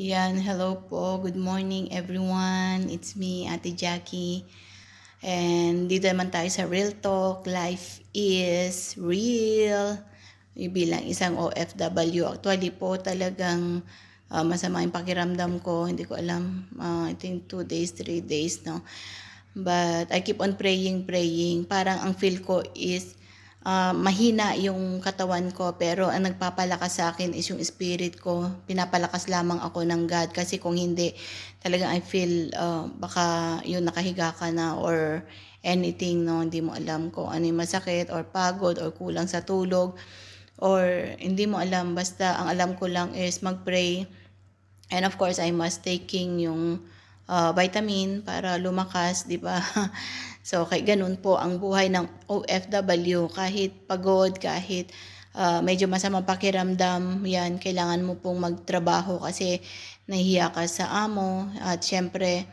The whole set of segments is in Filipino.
Yan, hello po. Good morning everyone. It's me, Ate Jackie. And dito naman tayo sa Real Talk. Life is real. Bilang isang OFW. Actually po talagang uh, masama yung pakiramdam ko. Hindi ko alam. Uh, I think 2 days, 3 days, no? But I keep on praying, praying. Parang ang feel ko is uh, mahina yung katawan ko pero ang nagpapalakas sa akin is yung spirit ko. Pinapalakas lamang ako ng God kasi kung hindi talagang I feel uh, baka yun nakahiga ka na or anything no? Hindi mo alam kung ano yung masakit or pagod or kulang sa tulog or hindi mo alam. Basta ang alam ko lang is magpray. And of course I must taking yung uh, vitamin para lumakas, di ba? so, kay ganun po ang buhay ng OFW. Kahit pagod, kahit uh, medyo masamang pakiramdam, yan, kailangan mo pong magtrabaho kasi nahihiya ka sa amo. At syempre,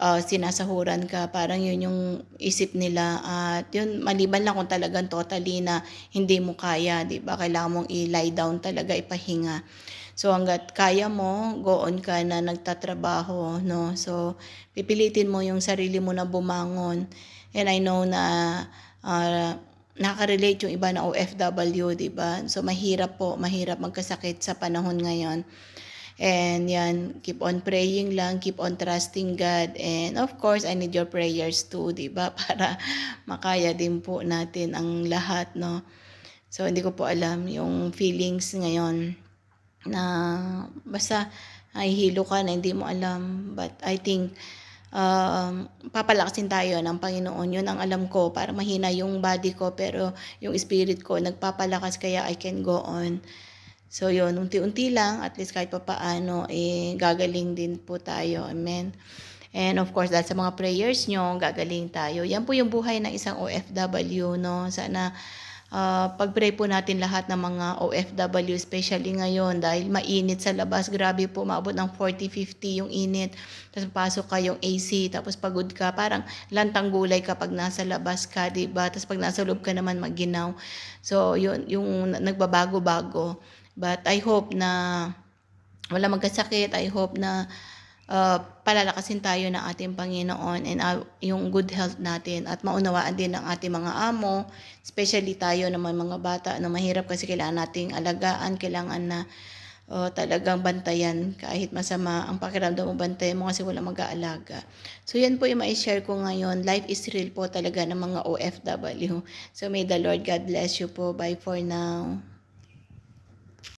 uh, sinasahuran ka, parang yun yung isip nila. At yun, maliban lang kung talagang totally na hindi mo kaya, di ba? Kailangan mong i-lie down talaga, ipahinga. So hanggat kaya mo, go on ka na nagtatrabaho, no? So pipilitin mo yung sarili mo na bumangon. And I know na uh, nakaka-relate yung iba na OFW, di ba? So mahirap po, mahirap magkasakit sa panahon ngayon. And yan, keep on praying lang, keep on trusting God. And of course, I need your prayers too, di ba? Para makaya din po natin ang lahat, no? So, hindi ko po alam yung feelings ngayon na basta hilo ka na hindi mo alam. But I think um, papalakasin tayo ng Panginoon. Yun ang alam ko para mahina yung body ko pero yung spirit ko nagpapalakas kaya I can go on. So yun, unti-unti lang at least kahit pa paano eh gagaling din po tayo. Amen. And of course, dahil sa mga prayers nyo, gagaling tayo. Yan po yung buhay ng isang OFW, no? Sana uh, pag-pray po natin lahat ng mga OFW, especially ngayon dahil mainit sa labas. Grabe po, maabot ng 40-50 yung init. Tapos pasok ka yung AC, tapos pagod ka. Parang lantang gulay kapag nasa labas ka, di ba? Tapos pag nasa loob ka naman maginaw. So, yun, yung nagbabago-bago. But I hope na wala magkasakit. I hope na uh, palalakasin tayo ng ating Panginoon and uh, yung good health natin at maunawaan din ng ating mga amo, especially tayo naman mga bata na mahirap kasi kailangan nating alagaan, kailangan na uh, talagang bantayan kahit masama ang pakiramdam mo bantayan mo kasi wala mag-aalaga. So yan po yung ma-share ko ngayon. Life is real po talaga ng mga OFW. So may the Lord God bless you po. Bye for now.